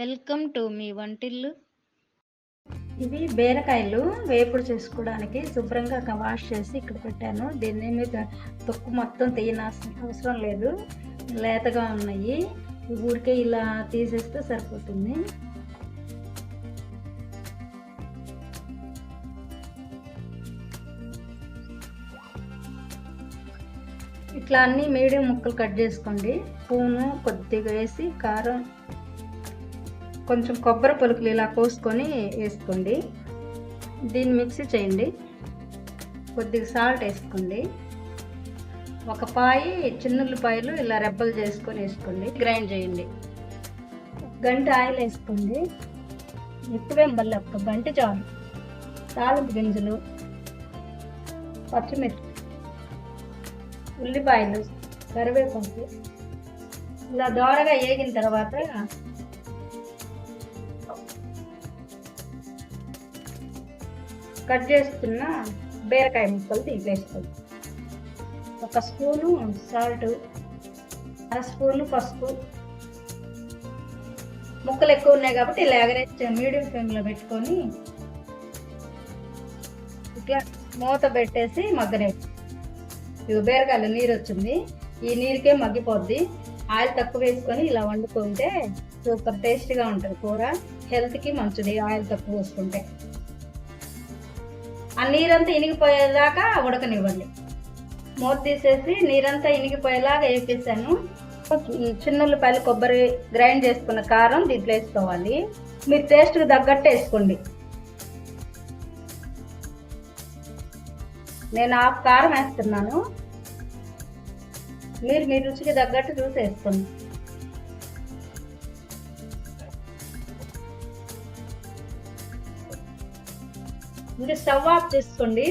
Welcome to me వంటిల్లు. ఇవి బీరకాయలు వేపుడు చేసుకోవడానికి శుభ్రంగా వాష్ చేసి ఇక్కడ పెట్టాను. దీన్ని మీద తొక్కు మొత్తం తీయనాల్సిన అవసరం లేదు. లేతగా ఉన్నాయి. ఊరికే ఇలా తీసేస్తే సరిపోతుంది. ఇట్లా అన్ని మీడియం ముక్కలు కట్ చేసుకోండి. స్పూను కొద్దిగా వేసి కారం కొంచెం కొబ్బరి పలుకులు ఇలా కోసుకొని వేసుకోండి. దీన్ని మిక్సీ చేయండి. కొద్దిగా సాల్ట్ వేసుకోండి. ఒక పాయి చిన్నుల్లిపాయలు ఇలా రెబ్బలు చేసుకొని వేసుకోండి. గ్రైండ్ చేయండి. గంట ఆయిల్ వేసుకోండి. ఎక్కువేం బల్ల ఒక గంట చాలు. తాలింపు గింజలు పచ్చిమిర్చి ఉల్లిపాయలు కరివేపాకు ఇలా దోరగా వేగిన తర్వాత కట్ చేసుకున్న బీరకాయ ముక్కలు తీసేసుకోండి ఒక స్పూను సాల్ట్ అర స్పూను పసుపు. ముక్కలు ఎక్కువ ఉన్నాయి కాబట్టి ఇలా ఎగరేసి మీడియం ఫ్లేమ్లో పెట్టుకొని ఇట్లా మూత పెట్టేసి మగ్గనేసి ఇది బీరకాయలు నీరు వచ్చింది. ఈ నీరుకే మగ్గిపోద్ది. ఆయిల్ తక్కువ వేసుకొని ఇలా వండుకుంటే సూపర్ టేస్ట్గా ఉంటుంది కూర. హెల్త్కి మంచిది ఆయిల్ తక్కువ వేసుకుంటే ఆ నీరంతా ఇనిగిపోయేదాకా ఉడకనివ్వండి. మూత తీసేసి నీరంతా ఇనిగిపోయేలాగా వేపేసాను. చిన్నుల్లిపాయలు కొబ్బరి గ్రైండ్ చేసుకున్న కారం దీంట్లో వేసుకోవాలి. మీరు టేస్ట్కి తగ్గట్టు వేసుకోండి. నేను హాఫ్ కారం వేస్తున్నాను. మీరు మీ రుచికి తగ్గట్టు చూసి వేసుకోండి. ఇంకా స్టవ్ ఆఫ్ చేసుకోండి.